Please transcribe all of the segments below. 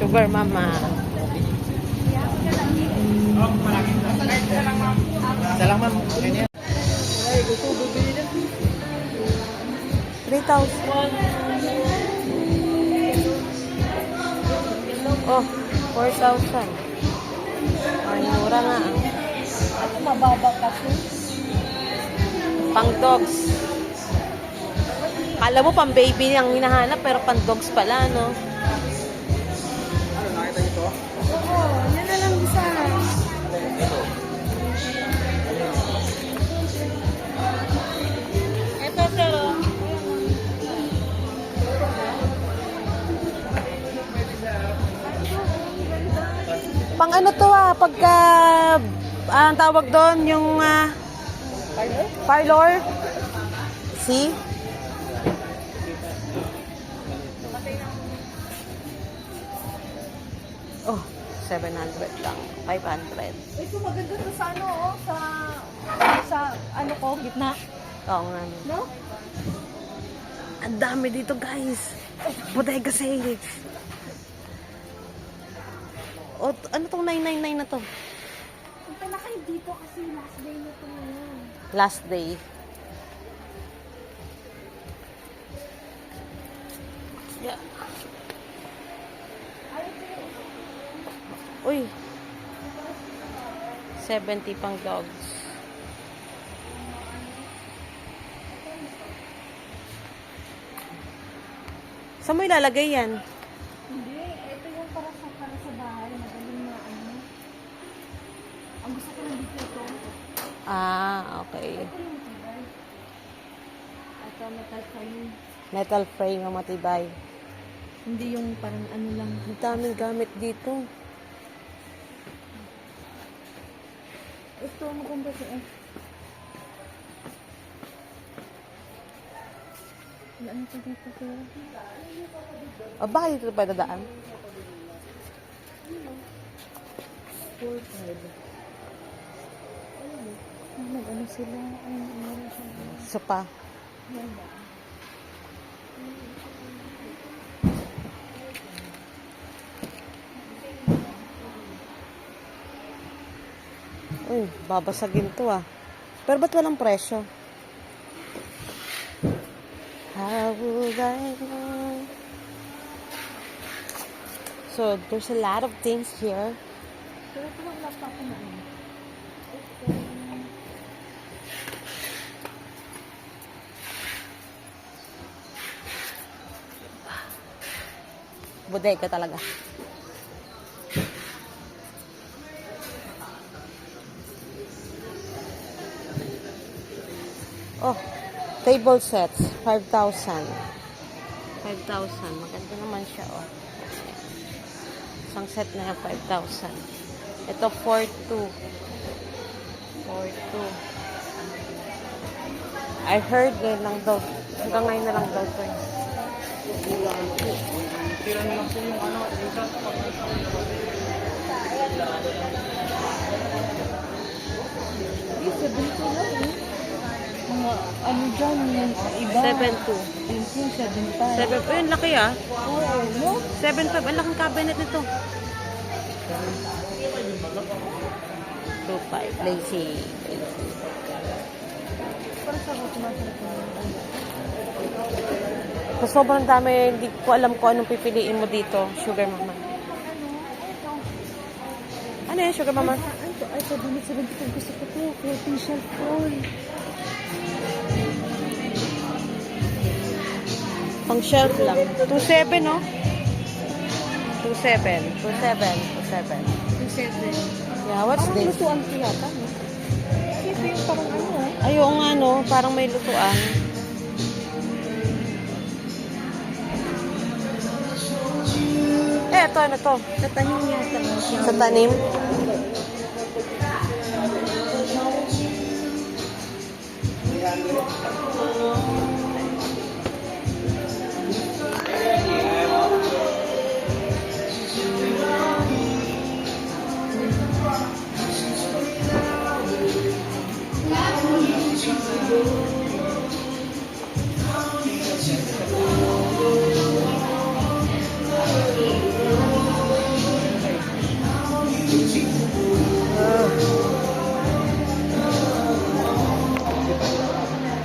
Sugar mama. Isa lang ma'am. Okay na yan. 3,000. Oh, 4,000. Ay, mura nga. Ano mababa kasi? Pang dogs. Kala mo pang baby ang hinahanap pero pang dogs pala, no? Pang ano to ah, pagka, ah, ang tawag doon, yung ah, parlor. See? Oh, 700 lang. 500. Ito maganda to sa ano, oh, sa sa ano ko, gitna. Oo nga. no. Ang dami dito guys. Bodega sales. O, ano tong 999 na to? Punta na kayo dito kasi last day na to ngayon. Last day. Yeah. Uy. 70 pang dogs. Saan mo ilalagay yan? Hindi, ito yung para sa para sa bahay, madaling na ano. Ang gusto ko lang dito ito. Ah, okay. Ito metal frame. Metal frame ang matibay. Hindi yung parang ano lang. Ang daming gamit dito. Ito maganda siya eh. Wala na pa dito sir. O, bakit dito pa dadaan? 4-5. Nag-ano sila? Ay, meron siya. Isa pa. Yan ba? Uy, babasagin to ah. Pero ba't walang presyo? How would I know? So, there's a lot of things here. Pero ito pa ako na ano. Bodega talaga. Oh, table sets, 5,000. 5,000. Maganda naman siya, oh. Isang set na yan, 5,000. Ito, 4,2. 4,2. I heard ngayon lang daw. Hanggang ngayon na lang daw to. Tira lang po yung ano, yung sa Yung 70 lang eh. Mga ano dyan, yung iba. 7,2. Yung 75. 7, oh, yun, laki ah. Oo, no? 7.5. Ang laking cabinet nito. 2.5. Lazy. Lazy. Parang sa. Sa sobrang dami, hindi ko alam kung anong pipiliin mo dito, Sugar Mama. Ano? Yan, Sugar Mama? Ah, ito. Ay, ito. Dunit 75. Gusto ko to. Shelf roll. Pang shelf lang. 2.7, no? 2.7. 2.7. 2.7. Yung 7. Yeah, what's Parang this? lutuan ko yata, no? Ito yung parang ano, Ay, oo nga, no? Parang may lutuan. Eh, ito, ano to? Sa tanim yata. Sa tanim?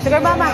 Sugar Mama.